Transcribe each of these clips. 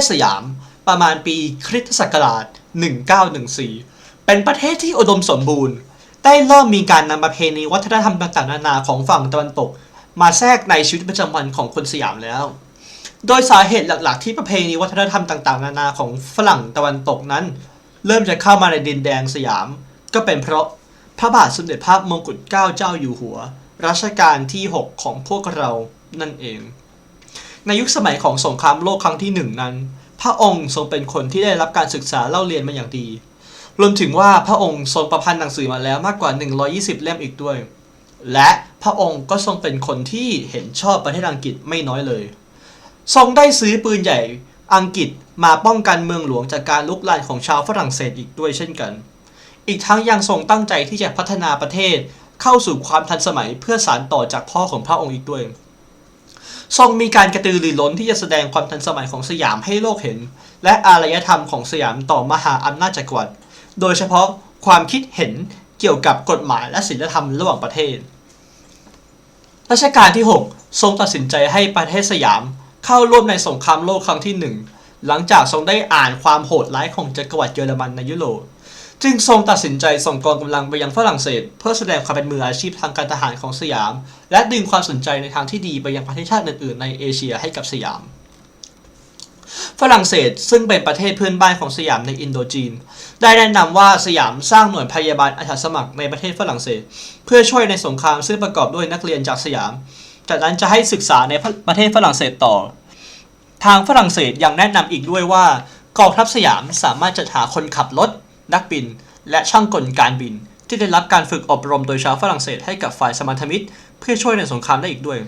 ศสยาม ประมาณปีคริสตศักราช 1914 เป็นประเทศที่อุดมสมบูรณ์ ได้เริ่มมีการนำประเพณีวัฒนธรรมต่างๆนานาของฝั่งตะวันตก มาแทรกในชีวิตประจำวันของคนสยามแล้ว โดยสาเหตุหลักๆ ที่ประเพณีวัฒนธรรมต่างๆ นานาของฝรั่งตะวันตกนั้น เริ่มจะเข้ามาในดินแดงสยาม ก็เป็นเพราะพระบาทสมเด็จพระมงกุฎเกล้าเจ้าอยู่หัวรัชกาลที่ 6 ของพวกเรานั่นเอง ในยุคสมัยของสงครามโลกครั้งที่หนึ่งนั้น พระองค์ทรงเป็นคนที่ได้รับการศึกษาเล่าเรียนมาอย่างดี รวมถึงว่าพระองค์ทรงประพันธ์หนังสือมาแล้วมากกว่า 120 เล่มอีกด้วย และพระองค์ก็ทรงเป็นคนที่เห็นชอบประเทศอังกฤษไม่น้อยเลย ทรงได้ซื้อปืนใหญ่อังกฤษมาป้องกันเมืองหลวงจากการลุกลานของชาวฝรั่งเศสอีกด้วยเช่นกัน อีกทั้งยังทรงตั้งใจที่จะพัฒนาประเทศเข้าสู่ความทันสมัยเพื่อสานต่อจากพ่อของพระองค์อีกด้วย ทรงมีการกระตือรือร้นที่จะแสดงความทันสมัยของสยามให้โลกเห็น และอารยธรรมของสยามต่อมหาอำนาจจักรวรรดิโดยเฉพาะความคิดเห็นเกี่ยวกับกฎหมายและศีลธรรมระหว่างประเทศ รัชกาลที่ 6 ทรงตัดสินใจให้ประเทศสยามเข้าร่วมในสงครามโลกครั้งที่หนึ่งหลังจากทรงได้อ่านความโหดร้ายของจักรวรรดิเยอรมันในยุโรป จึงทรงตัดสินใจส่งกองกำลังไปยังฝรั่งเศส เพื่อแสดงความเป็นมืออาชีพทางการทหารของสยาม และดึงความสนใจในทางที่ดีไปยังประเทศชาติอื่นๆ ในเอเชียให้กับสยาม ฝรั่งเศสซึ่งเป็นประเทศเพื่อนบ้านของสยามในอินโดจีน ได้แนะนำว่าสยามสร้างหน่วยพยาบาลอาสาสมัครในประเทศฝรั่งเศส เพื่อช่วยในสงครามซึ่งประกอบด้วยนักเรียนจากสยาม จากนั้นจะให้ศึกษาในประเทศฝรั่งเศสต่อ ทางฝรั่งเศสยังแนะนำอีกด้วยว่ากองทัพสยามสามารถจัดหาคนขับรถ นักบิน และช่างกลการบิน ที่ได้รับการฝึกอบรมโดยชาวฝรั่งเศสให้กับฝ่ายสมรรถมิตร เพื่อช่วยในสงครามได้อีกด้วย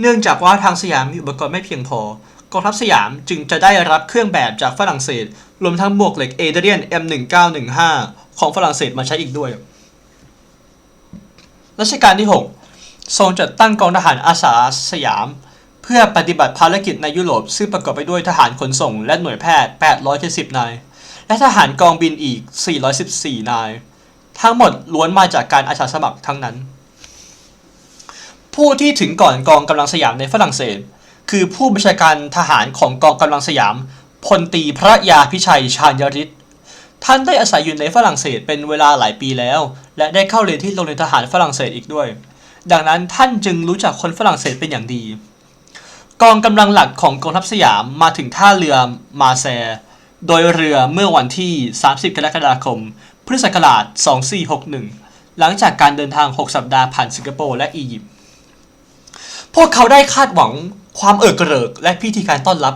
เนื่องจากว่าทางสยามมีอุปกรณ์ไม่เพียงพอกองทัพสยามจึงจะได้รับเครื่องแบบจากฝรั่งเศส รวมทั้งหมวกเหล็กเอเดเรียน M1915 ของฝรั่งเศสมาใช้อีกด้วย รัชกาลที่ 6 ทรงจัดตั้งกองทหารอาสาสยาม เพื่อปฏิบัติภารกิจในยุโรป ซึ่งประกอบไปด้วยทหารขนส่งและหน่วยแพทย์ 870 นาย และทหารกองบินอีก 414 นาย ทั้งหมดล้วนมาจากการอาสาสมัครทั้งนั้น ผู้ที่ถึงก่อนกองกำลังสยามในฝรั่งเศส คือผู้บัญชาการทหารของกองกำลังสยามพลตีพระยาพิชัยชาญยริศท่านได้อาศัยอยู่ในฝรั่งเศสเป็นเวลาหลายปีแล้ว และได้เข้าเรียนที่โรงเรียนทหารฝรั่งเศสอีกด้วย ดังนั้นท่านจึงรู้จักคนฝรั่งเศสเป็นอย่างดี กองกำลังหลักของกองทัพสยามมาถึงท่าเรือมาแซ โดยเรือเมื่อวันที่ 30 กรกฎาคม พุทธศักราช 2461 หลังจากการเดินทาง 6 สัปดาห์ผ่านสิงคโปร์และอียิปต์ พวกเขาได้คาดหวังความเอิกกระเริกและพิธีการต้อนรับ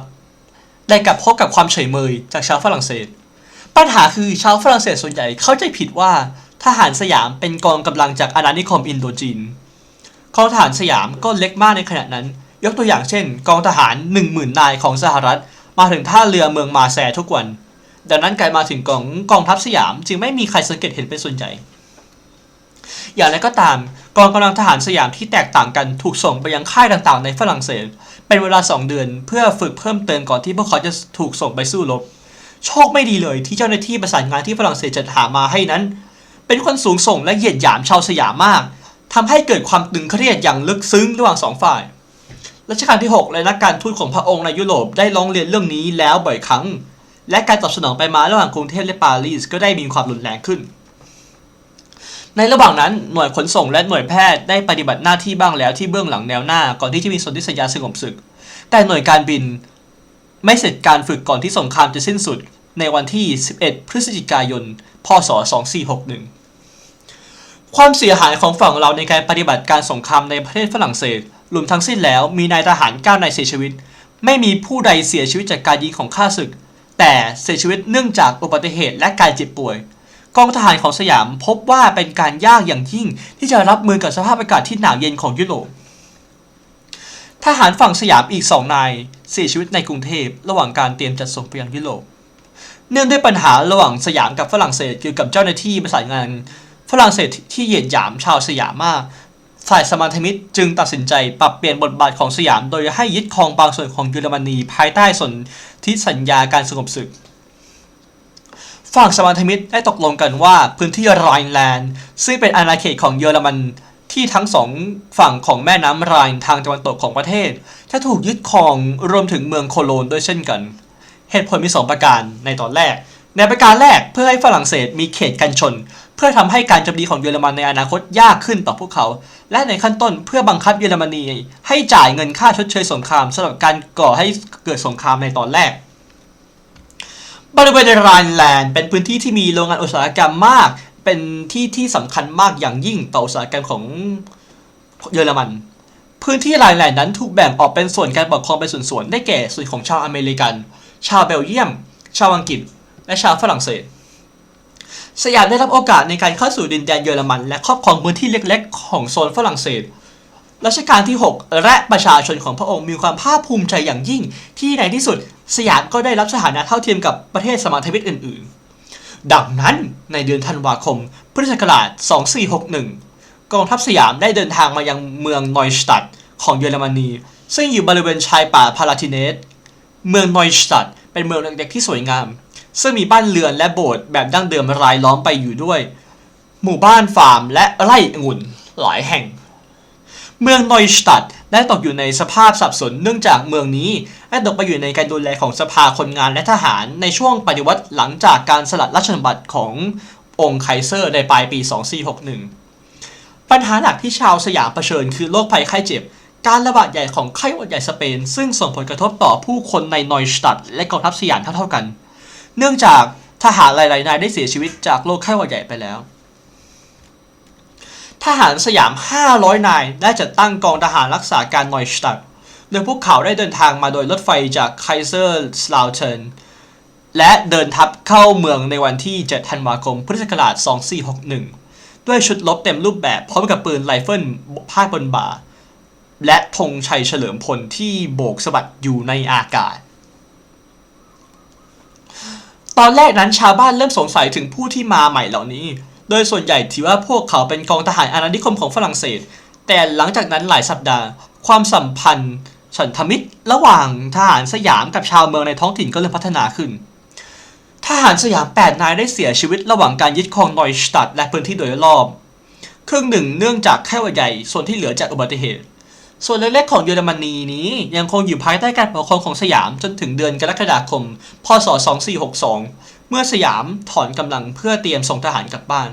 ได้กลับพบกับความเฉยเมยจากชาวฝรั่งเศส ปัญหาคือชาวฝรั่งเศสส่วนใหญ่เข้าใจผิดว่าทหารสยามเป็นกองกำลังจากอาณานิคมอินโดจีน กองทหารสยามก็เล็กมากในขณะนั้น ยกตัวอย่างเช่น กองทหาร 10,000 นายของสหรัฐ มาถึงท่าเรือเมืองมาแซทุกวัน ดังนั้นการมาถึงของกองทัพสยาม จึงไม่มีใครสังเกตเห็นเป็นส่วนใหญ่ อย่างไรก็ตามกองกำลังทหารสยามที่แตกต่างกันถูกส่งไปยังค่ายต่างๆ ในฝรั่งเศส เป็นเวลา 2 เดือนเพื่อฝึกเพิ่มเติมก่อนที่พวกเขาจะถูกส่งไปสู้รบ โชคไม่ดีเลยที่เจ้าหน้าที่ประสานงานที่ฝรั่งเศสจัดหามาให้นั้น เป็นคนสูงส่งและเหยียดหยามชาวสยามมากทำให้เกิดความตึงเครียดอย่างลึกซึ้งระหว่างสองฝ่าย รัชกาลที่ 6 และนักการทูตของพระองค์ในยุโรปได้ร้องเรียนเรื่องนี้แล้วบ่อยครั้ง และการตอบสนองไปมาระหว่างกรุงเทพและปารีสก็ได้มีความรุนแรงขึ้น ในระหว่างนั้นหน่วยขนส่งและหน่วยแพทย์ได้ปฏิบัติหน้าที่บ้างแล้วที่เบื้องหลังแนวหน้าก่อนที่จะมีสนธิสัญญาสงบศึก แต่หน่วยการบินไม่เสร็จการฝึกก่อนที่สงครามจะสิ้นสุดในวันที่ 11 พฤศจิกายน พศ 2461 ความเสียหายของฝั่งเราในการปฏิบัติการสงครามในประเทศฝรั่งเศส รวมทั้งสิ้นแล้วมีนายทหาร9นายเสียชีวิต ไม่มีผู้ใดเสียชีวิตจากการยิงของข้าศึก แต่เสียชีวิตเนื่องจากอุบัติเหตุและการเจ็บป่วย กองทหารของสยามพบว่าเป็นการยากอย่างยิ่งที่จะรับมือกับสภาพอากาศที่หนาวเย็นของยุโรปทหารฝั่งสยามอีกสองนายเสียชีวิตในกรุงเทพระหว่างการเตรียมจัดส่งไปยังยุโรป เนื่องด้วยปัญหาระหว่างสยามกับฝรั่งเศสเกี่ยวกับเจ้าหน้าที่ประสานงาน ฝรั่งเศสที่เหยียดหยามชาวสยามมาก ฝ่ายสมานธมิตรจึงตัดสินใจปรับเปลี่ยนบทบาทของสยาม โดยให้ยึดครองบางส่วนของเยอรมนีภายใต้สนธิสัญญาการสงบศึก ฝั่งสมานธมิตรได้ตกลงกันว่าพื้นที่ไรน์แลนด์ ซึ่งเป็นอาณาเขตของเยอรมันที่ทั้งสองฝั่งของแม่น้ำไรน์ทางตะวันตกของประเทศ จะถูกยึดครองรวมถึงเมืองโคโลนด้วยเช่นกัน เหตุผลมี 2 ประการในตอนแรก ในประการแรกเพื่อให้ฝรั่งเศสมีเขตกันชน เพื่อทำให้การโจมตีของเยอรมันในอนาคตยากขึ้นต่อพวกเขา และในขั้นต้นเพื่อบังคับเยอรมนี ให้จ่ายเงินค่าชดเชยสงครามสำหรับการก่อให้เกิดสงครามในตอนแรก บริเวณไรน์แลนด์เป็นพื้นที่ที่มีโรงงานอุตสาหกรรมมาก เป็นที่ที่สำคัญมากอย่างยิ่งต่ออุตสาหกรรมของเยอรมัน พื้นที่ไรน์แลนด์นั้นถูกแบ่งออกเป็นส่วนการปกครองเป็นส่วนๆได้แก่ส่วนของชาวอเมริกัน ชาวเบลเยียม ชาวอังกฤษ และชาวฝรั่งเศส สยามได้รับโอกาสในการเข้าสู่ดินแดนเยอรมัน และครอบครองพื้นที่เล็กๆ ของโซนฝรั่งเศสรัชกาลที่ 6 และประชาชนของพระองค์มีความภาคภูมิใจอย่างยิ่ง ที่ในที่สุดสยามก็ได้รับสถานะเท่าเทียมกับประเทศสมาชิกอื่น ๆ ดังนั้นในเดือนธันวาคม พุทธศักราช 2461 กองทัพสยามได้เดินทางมายังเมืองนอยสตัดของเยอรมนี ซึ่งอยู่บริเวณชายป่าพาลาทิเนส เมืองนอยสตัดเป็นเมืองเล็กๆที่สวยงาม ซึ่งมีบ้านเรือนและโบสถ์แบบดั้งเดิมรายล้อมไปอยู่ด้วย หมู่บ้านฟาร์มและไร่องุ่นหลายแห่ง เมืองนอยสตัดได้ตกอยู่ในสภาพสับสนเนื่องจากเมืองนี้ได้ตกไปอยู่ในการดูแลของสภาคนงานและทหารในช่วงปฏิวัติหลังจากการสลัดราชสมบัติขององค์ไคเซอร์ในปลายปี 2461 ปัญหาหลักที่ชาวสยามเผชิญคือโรคภัยไข้เจ็บ การระบาดใหญ่ของไข้หวัดใหญ่สเปน ซึ่งส่งผลกระทบต่อผู้คนในนอยสตัดและกองทัพสยามเท่าๆกัน เนื่องจากทหารหลายๆนายได้เสียชีวิตจากโรคไข้หวัดใหญ่ไปแล้ว ทหารสยาม 500 นายได้จัดตั้งกองทหารรักษาการนอยสตัดโดยพวกเขาได้เดินทางมาโดยรถไฟจากไคเซอร์สลาวเทนและเดินทัพเข้าเมืองในวันที่ 7 ธันวาคม พุทธศักราช 2461 ด้วยชุดรบเต็มรูปแบบพร้อมกับปืนไรเฟิลพาดบนบ่า และธงชัยเฉลิมพลที่โบกสะบัดอยู่ในอากาศ ตอนแรกนั้นชาวบ้านเริ่มสงสัยถึงผู้ที่มาใหม่เหล่านี้ โดยส่วนใหญ่ถือว่าพวกเขาเป็นกองทหารอาณานิคมของฝรั่งเศส แต่หลังจากนั้นหลายสัปดาห์ ความสัมพันธ์สันธมิตร ระหว่างทหารสยามกับชาวเมืองในท้องถิ่นก็เริ่มพัฒนาขึ้น ทหารสยาม 8 นายได้เสียชีวิตระหว่างการยึดครองนอยสตัดและพื้นที่โดยรอบ ครึ่งหนึ่งเนื่องจากไข้หวัดใหญ่ ส่วนที่เหลือจากอุบัติเหตุ ส่วนเล็กๆของเยอรมนีนี้ยังคงอยู่ภายใต้การปกครองของสยามจนถึงเดือนกรกฎาคม พศ 2462 เมื่อสยามถอนกำลังเพื่อเตรียมส่งทหารกลับบ้าน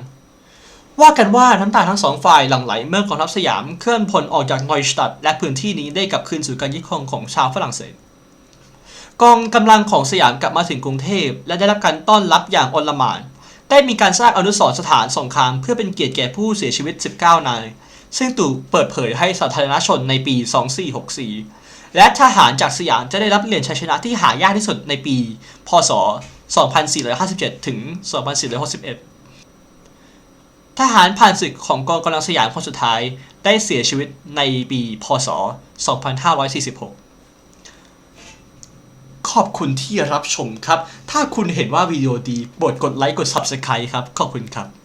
ว่ากันว่าน้ำตาทั้งสองฝ่ายหลั่งไหลเมื่อกองทัพสยามเคลื่อนพลออกจากนอยสตัดและพื้นที่นี้ได้กลับคืนสู่การยึดครองของชาวฝรั่งเศส กองกำลังของสยามกลับมาถึงกรุงเทพ และได้รับการต้อนรับอย่างอลหม่านได้มีการสร้างอนุสรณ์สถานสงครามเพื่อเป็นเกียรติแก่ผู้เสียชีวิต 19 นาย ซึ่งถูกเปิดเผยให้สาธารณชนในปี 2464 และทหารจากสยามจะได้รับเหรียญชัยชนะที่หายากที่สุดในปี พศ 2457 ถึง 2461 ทหารผ่านศึกของกองกำลังสยามคนสุดท้ายได้เสียชีวิตในปี พศ 2546 ขอบคุณที่รับชมครับ ถ้าคุณเห็นว่าวิดีโอดีโปรดกดไลค์กด Subscribe ครับ ขอบคุณครับ